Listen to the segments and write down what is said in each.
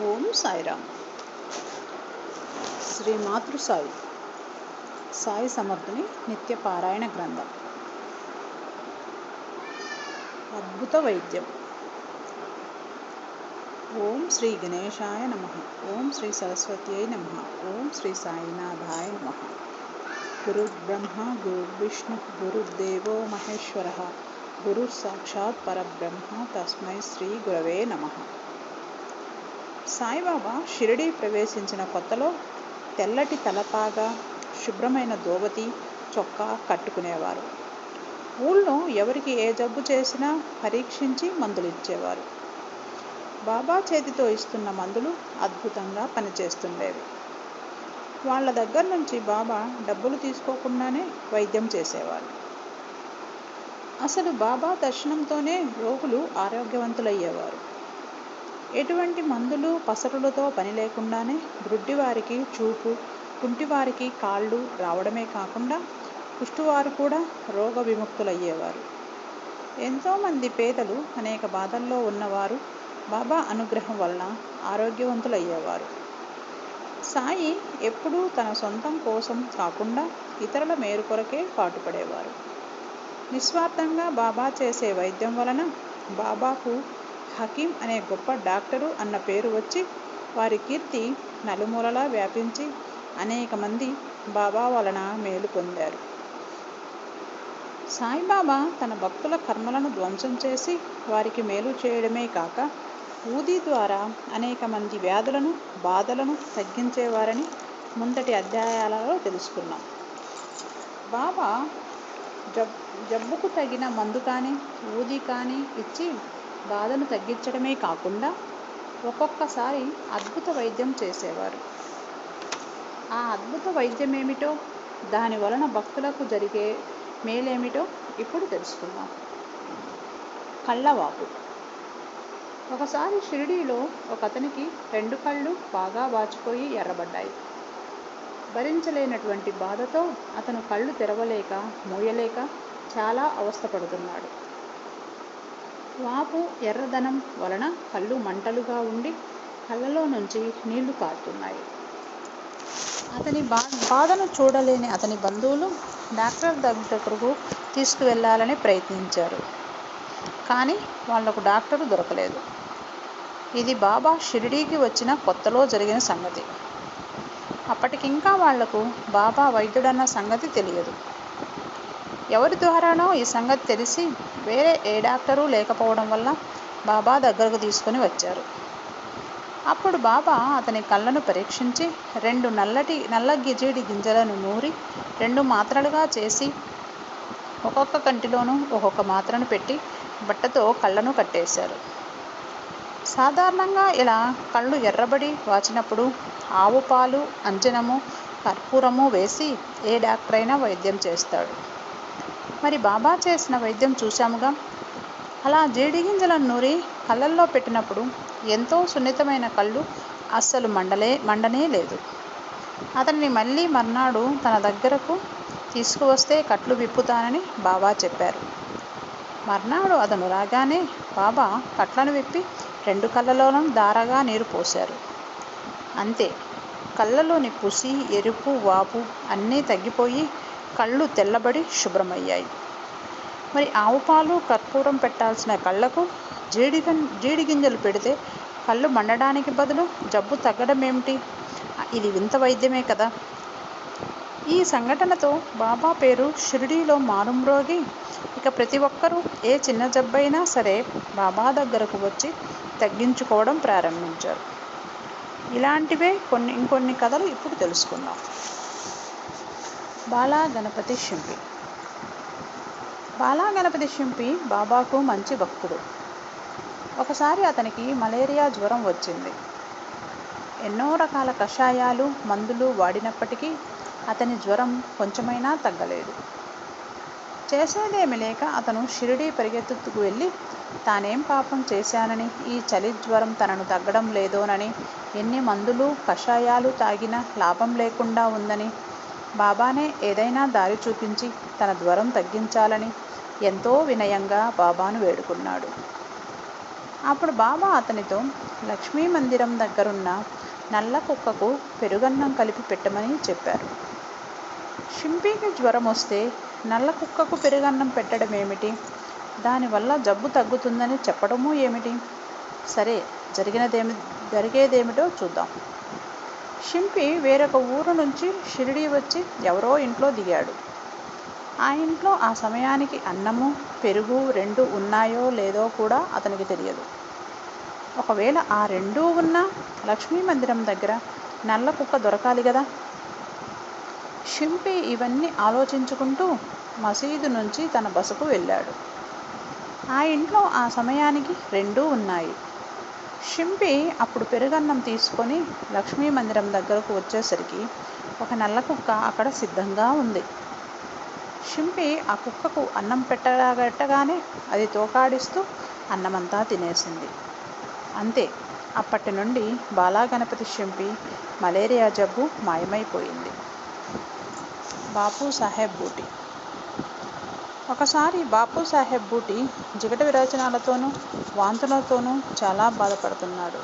ఓం సాయిరామ్. శ్రీ మాతృ సాయి. సాయి సమర్థుని నిత్య పారాయణ గ్రంథం. అద్భుత వైద్యం. ఓం శ్రీ గణేశాయ నమ. ఓం శ్రీ సరస్వత్యై నమ. ఓం శ్రీ సాయినాథాయ నమ. గురుర్బ్రహ్మ గురుర్విష్ణు గురుర్దేవో మహేశ్వర. గురు సాక్షాత్ పరబ్రహ్మ. తస్మై శ్రీ గురవే నమ. సాయిబాబా షిరిడి ప్రవేశించిన కొత్తలో తెల్లటి తలపాగా శుభ్రమైన దోవతి చొక్కా కట్టుకునేవారు. ఊళ్ళో ఎవరికి ఏ జబ్బు చేసినా పరీక్షించి మందులు ఇచ్చేవారు బాబా చేతితో ఇస్తున్న మందులు అద్భుతంగా పనిచేస్తుండేవి. వాళ్ళ దగ్గర నుంచి బాబా డబ్బులు తీసుకోకుండానే వైద్యం చేసేవారు. అసలు బాబా దర్శనంతోనే రోగులు ఆరోగ్యవంతులయ్యేవారు. ఎటువంటి మందులు పసరులతో పని లేకుండానే గ్రుడ్డివారికి చూపు కుంటివారికి కాళ్ళు రావడమే కాకుండా కుష్టివారు కూడా రోగ విముక్తులయ్యేవారు ఎంతోమంది పేదలు అనేక బాధల్లో ఉన్నవారు బాబా అనుగ్రహం వలన ఆరోగ్యవంతులయ్యేవారు. సాయి ఎప్పుడూ తన సొంతం కోసం కాకుండా ఇతరుల మేరు కొరకే పాటుపడేవారు. నిస్వార్థంగా బాబా చేసే వైద్యం వలన బాబాకు హకీం అనే గొప్ప డాక్టరు అన్న పేరు వచ్చి వారి కీర్తి నలుమూలలా వ్యాపించి అనేక మంది బాబా వలన మేలు పొందారు. సాయిబాబా తన భక్తుల కర్మలను ధ్వంసం చేసి వారికి మేలు చేయడమే కాక ఊది ద్వారా అనేక మంది వ్యాధులను బాధలను తగ్గించేవారని ముందటి అధ్యాయాలలో తెలుసుకున్నాం. బాబా జబ్ జబ్బుకు తగిన మందు కానీ ఊది కానీ ఇచ్చి బాధను తగ్గించడమే కాకుండా ఒక్కొక్కసారి అద్భుత వైద్యం చేసేవారు. ఆ అద్భుత వైద్యం ఏమిటో దాని వలన భక్తులకు జరిగే మేలేమిటో ఇప్పుడు తెలుసుకుందాం. కళ్ళవాపు. ఒకసారి షిరిడీలో ఒక అతనికి రెండు కళ్ళు బాగా వాచిపోయి ఎర్రబడ్డాయి. భరించలేనటువంటి బాధతో అతను కళ్ళు తెరవలేక మూయలేక చాలా అవస్థపడుతున్నాడు. వాపు ఎర్రదనం వలన కళ్ళు మంటలుగా ఉండి కళ్ళలో నుంచి నీళ్ళు కారుతున్నాయి. అతని బా బాధను చూడలేని అతని బంధువులు డాక్టర్ దగ్గరకు తీసుకువెళ్ళాలని ప్రయత్నించారు. కానీ వాళ్ళకు డాక్టరు దొరకలేదు. ఇది బాబా షిరిడీకి వచ్చిన కొత్తలో జరిగిన సంగతి. అప్పటికింకా వాళ్ళకు బాబా వైద్యుడన్న సంగతి తెలియదు. ఎవరి ద్వారానో ఈ సంగతి తెలిసి వేరే ఏ డాక్టరు లేకపోవడం వల్ల బాబా దగ్గరకు తీసుకొని వచ్చారు. అప్పుడు బాబా అతని కళ్ళను పరీక్షించి రెండు నల్లటి నల్ల గిజేడి గింజలను నూరి రెండు మాత్రలుగా చేసి ఒక్కొక్క కంటిలోనూ ఒక్కొక్క మాత్రను పెట్టి బట్టతో కళ్ళను కట్టేశారు. సాధారణంగా ఇలా కళ్ళు ఎర్రబడి వాచినప్పుడు ఆవు పాలు అంజనము కర్పూరము వేసి ఏ డాక్టర్ అయినా వైద్యం చేస్తాడు. మరి బాబా చేసిన వైద్యం చూశాముగా? అలా జీడిగింజలను నూరి కళ్ళల్లో పెట్టినప్పుడు ఎంతో సున్నితమైన కళ్ళు అస్సలు మండలే మండనే లేదు. అతన్ని మళ్ళీ మర్నాడు తన దగ్గరకు తీసుకువస్తే కట్లు విప్పుతానని బాబా చెప్పారు. మర్నాడు అతను రాగానే బాబా కట్లను విప్పి రెండు కళ్ళలోనూ దారగా నీరు పోశారు. అంతే కళ్ళలోని పుసి ఎరుపు వాపు అన్నీ తగ్గిపోయి కళ్ళు తెల్లబడి శుభ్రమయ్యాయి. మరి ఆవు పాలు కర్పూరం పెట్టాల్సిన కళ్ళకు జీడి జీడి గింజలు పెడితే కళ్ళు మండడానికి బదులు జబ్బు తగ్గడం ఏమిటి? ఇది వింత వైద్యమే కదా. ఈ సంఘటనతో బాబా పేరు షిరిడీలో మారుమ్రోగి. ఇక ప్రతి ఒక్కరూ ఏ చిన్న జబ్బైనా సరే బాబా దగ్గరకు వచ్చి తగ్గించుకోవడం ప్రారంభించారు. ఇలాంటివే కొన్ని ఇంకొన్ని కథలు ఇప్పుడు తెలుసుకుందాం. బాలాగణపతి శింపి. బాలాగణపతి శింపి బాబాకు మంచి భక్తుడు. ఒకసారి అతనికి మలేరియా జ్వరం వచ్చింది. ఎన్నో రకాల కషాయాలు మందులు వాడినప్పటికీ అతని జ్వరం కొంచెమైనా తగ్గలేదు. చేసేదేమి లేక అతను షిరిడీ పరిగెత్తుకు వెళ్ళి తానేం పాపం చేశానని ఈ చలి జ్వరం తనను తగ్గడం లేదోనని ఎన్ని మందులు కషాయాలు తాగినా లాభం లేకుండా ఉందని బాబానే ఏదైనా దారి చూపించి తన జ్వరం తగ్గించాలని ఎంతో వినయంగా బాబాను వేడుకున్నాడు. అప్పుడు బాబా అతనితో లక్ష్మీ మందిరం దగ్గరున్న నల్ల కుక్కకు పెరుగన్నం కలిపి పెట్టమని చెప్పారు. షింపీకి జ్వరం వస్తే నల్ల కుక్కకు పెరుగన్నం పెట్టడం ఏమిటి దానివల్ల జబ్బు తగ్గుతుందని చెప్పడము ఏమిటి? సరే జరిగినదేమి జరిగేదేమిటో చూద్దాం. షింపి వేరొక ఊరు నుంచి షిరిడి వచ్చి ఎవరో ఇంట్లో దిగాడు. ఆ ఇంట్లో ఆ సమయానికి అన్నము పెరుగు రెండు ఉన్నాయో లేదో కూడా అతనికి తెలియదు. ఒకవేళ ఆ రెండూ ఉన్నా లక్ష్మీ మందిరం దగ్గర నల్ల కుక్క దొరకాలి కదా షింపి ఇవన్నీ ఆలోచించుకుంటూ మసీదు నుంచి తన బస్సుకు వెళ్ళాడు. ఆ ఇంట్లో ఆ సమయానికి రెండూ ఉన్నాయి. షింపి అప్పుడు పెరుగన్నం తీసుకొని లక్ష్మీ మందిరం దగ్గరకు వచ్చేసరికి ఒక నల్ల కుక్క అక్కడ సిద్ధంగా ఉంది. షింపి ఆ కుక్కకు అన్నం పెట్టగట్టగానే అది తోకాడిస్తూ అన్నమంతా తినేసింది. అంతే అప్పటి నుండి బాలాగణపతి షింపి మలేరియా జబ్బు మాయమైపోయింది. బాపు సాహెబ్ బూటి ఒకసారి బాపు సాహెబ్ బూటి జిగట విరోచనాలతోనూ వాంతులతోనూ చాలా బాధపడుతున్నాడు.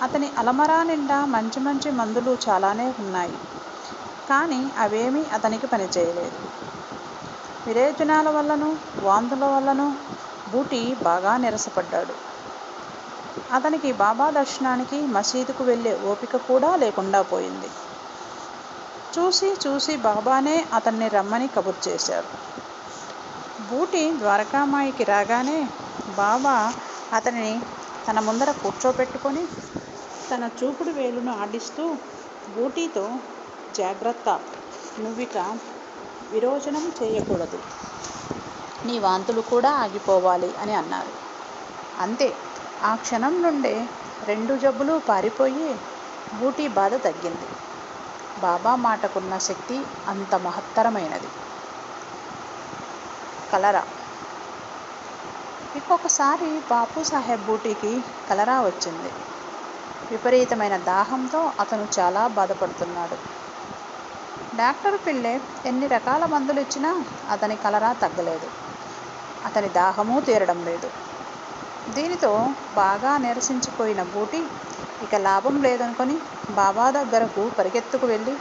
అతని అలమరా నిండా మంచి మంచి మందులు చాలానే ఉన్నాయి. కానీ అవేమీ అతనికి పనిచేయలేదు. విరేచనాల వల్లను వాంతుల వల్లను బూటి బాగా నిరసపడ్డాడు. అతనికి బాబా దర్శనానికి మసీదుకు వెళ్ళే ఓపిక కూడా లేకుండా పోయింది. చూసి చూసి బాబానే అతన్ని రమ్మని కబుర్ చేశారు. బూటి ద్వారకామాయికి రాగానే బాబా అతనిని తన ముందర కూర్చోపెట్టుకొని తన చూపుడు వేలును ఆడిస్తూ బూటీతో జాగ్రత్త. నువ్విక విరోచనం చేయకూడదు. నీ వాంతులు కూడా ఆగిపోవాలి అని అన్నారు. అంతే. ఆ క్షణం నుండే రెండు జబ్బులు పారిపోయి బూటీ బాధ తగ్గింది. బాబా మాటకున్న శక్తి అంత మహత్తరమైనది. కలరా. ఇంకొకసారి బాపు సాహెబ్ బూటీకి కలరా వచ్చింది. విపరీతమైన దాహంతో అతను చాలా బాధపడుతున్నాడు. డాక్టర్ పిల్లె ఎన్ని రకాల మందులు ఇచ్చినా అతని కలరా తగ్గలేదు. అతని దాహము తీరడం లేదు. దీనితో బాగా నిరసించిపోయిన బూటి ఇక లాభం లేదనుకొని బాబా దగ్గరకు పరిగెత్తుకు వెళ్ళి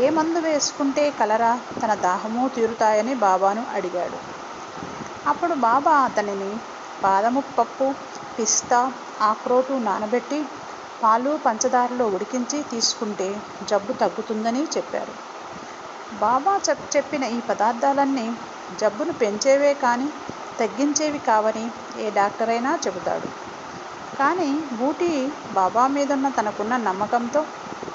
ఏ మందు వేసుకుంటే కలరా తన దాహము తీరుతాయని బాబాను అడిగాడు. అప్పుడు బాబా అతనిని బాదము పప్పు పిస్తా ఆక్రోటు నానబెట్టి పాలు పంచదారలో ఉడికించి తీసుకుంటే జబ్బు తగ్గుతుందని చెప్పారు. బాబా చెప్ చెప్పిన ఈ పదార్థాలన్నీ జబ్బును పెంచేవే కానీ తగ్గించేవి కావని ఏ డాక్టర్ అయినా చెబుతాడు. కానీ బూటి బాబా మీదున్న తనకున్న నమ్మకంతో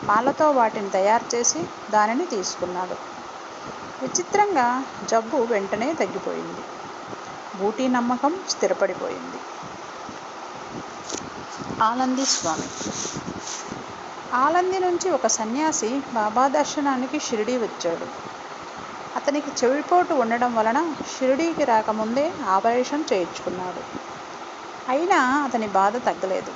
పాలతో వాటిని తయారు చేసి దానిని తీసుకున్నాడు. విచిత్రంగా జబ్బు వెంటనే తగ్గిపోయింది. బూటీ నమ్మకం స్థిరపడిపోయింది. ఆనంది స్వామి. ఆలంది నుంచి ఒక సన్యాసి బాబా దర్శనానికి షిరిడీ వచ్చాడు. అతనికి చెవిపోటు ఉండడం వలన షిరిడీకి రాకముందే ఆపరేషన్ చేయించుకున్నాడు. అయినా అతని బాధ తగ్గలేదు.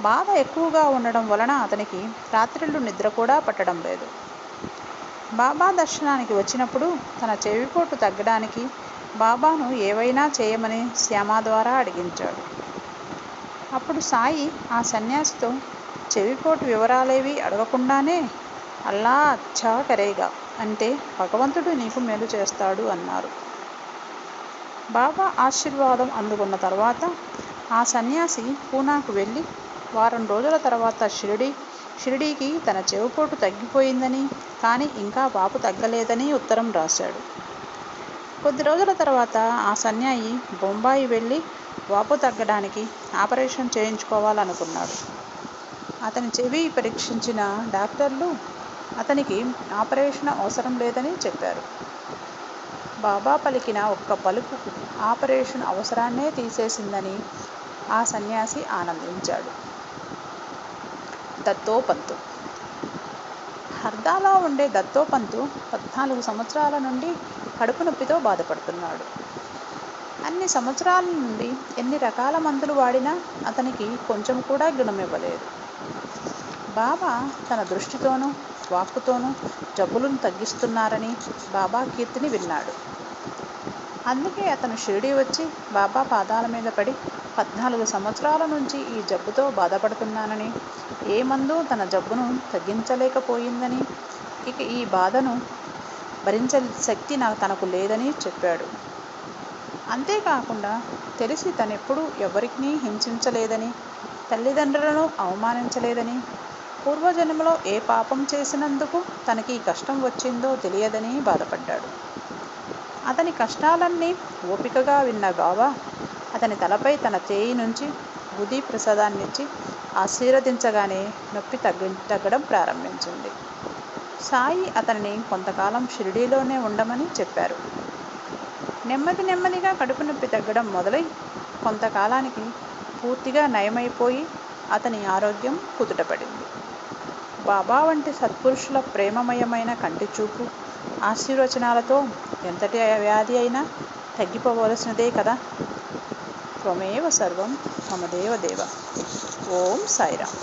బాధ ఎక్కువగా ఉండడం వలన అతనికి రాత్రిళ్ళు నిద్ర కూడా పట్టడం లేదు. బాబా దర్శనానికి వచ్చినప్పుడు తన చెవిపోటు తగ్గడానికి బాబాను ఏవైనా చేయమని శ్యామ ద్వారా అడిగించాడు. అప్పుడు సాయి ఆ సన్యాసితో చెవిపోటు వివరాలేవి అడగకుండానే అల్లా అచ్చా కరేగా అంటే భగవంతుడు నీకు మేలు చేస్తాడు అన్నారు. బాబా ఆశీర్వాదం అందుకున్న తర్వాత ఆ సన్యాసి పూనాకు వెళ్ళి వారం రోజుల తర్వాత షిరిడి షిరిడీకి తన చెవిపోటు తగ్గిపోయిందని కానీ ఇంకా వాపు తగ్గలేదని ఉత్తరం రాశాడు. కొద్ది రోజుల తర్వాత ఆ సన్యాయి బొంబాయి వెళ్ళి వాపు తగ్గడానికి ఆపరేషన్ చేయించుకోవాలనుకున్నాడు. అతని చెవి పరీక్షించిన డాక్టర్లు అతనికి ఆపరేషన్ అవసరం లేదని చెప్పారు. బాబా పలికిన ఒక్క పలుకు ఆపరేషన్ అవసరాన్నే తీసేసిందని ఆ సన్యాసి ఆనందించాడు. దత్తోపంతు. హర్దాలో ఉండే దత్తోపంతు పద్నాలుగు సంవత్సరాల నుండి కడుపు నొప్పితో బాధపడుతున్నాడు. అన్ని సంవత్సరాల నుండి ఎన్ని రకాల మందులు వాడినా అతనికి కొంచెం కూడా గుణమివ్వలేదు బాబా తన దృష్టితోనూ వాక్కుతోనూ జబ్బులను తగ్గిస్తున్నారని బాబా కీర్తిని విన్నాడు. అందుకే అతను షిరిడి వచ్చి బాబా పాదాల మీద పడి పద్నాలుగు సంవత్సరాల నుంచి ఈ జబ్బుతో బాధపడుతున్నానని ఏ మందు తన జబ్బును తగ్గించలేకపోయిందని ఇక ఈ బాధను భరించే శక్తి నాకు తనకు లేదని చెప్పాడు. అంతేకాకుండా తెలిసి తనెప్పుడు ఎవరిని హింసించలేదని తల్లిదండ్రులను అవమానించలేదని పూర్వజన్మలో ఏ పాపం చేసినందుకు తనకి కష్టం వచ్చిందో తెలియదని బాధపడ్డాడు. అతని కష్టాలన్నీ ఓపికగా విన్న బాబా అతని తలపై తన చేయి నుంచి బుధి ప్రసాదాన్నిచ్చి ఆశీర్వదించగానే నొప్పి తగ్గి తగ్గడం ప్రారంభించింది. సాయి అతనిని కొంతకాలం షిరిడీలోనే ఉండమని చెప్పారు. నెమ్మది నెమ్మదిగా కడుపు నొప్పి తగ్గడం మొదలై కొంతకాలానికి పూర్తిగా నయమైపోయి అతని ఆరోగ్యం కుదుటపడింది. బాబా వంటి సత్పురుషుల ప్రేమమయమైన కంటి చూపు ఆశీర్వచనాలతో ఎంతటి వ్యాధి అయినా తగ్గిపోవలసినదే కదా? త్వమేవ సర్వం మమదేవ దేవ. ఓం సాయిరామ్.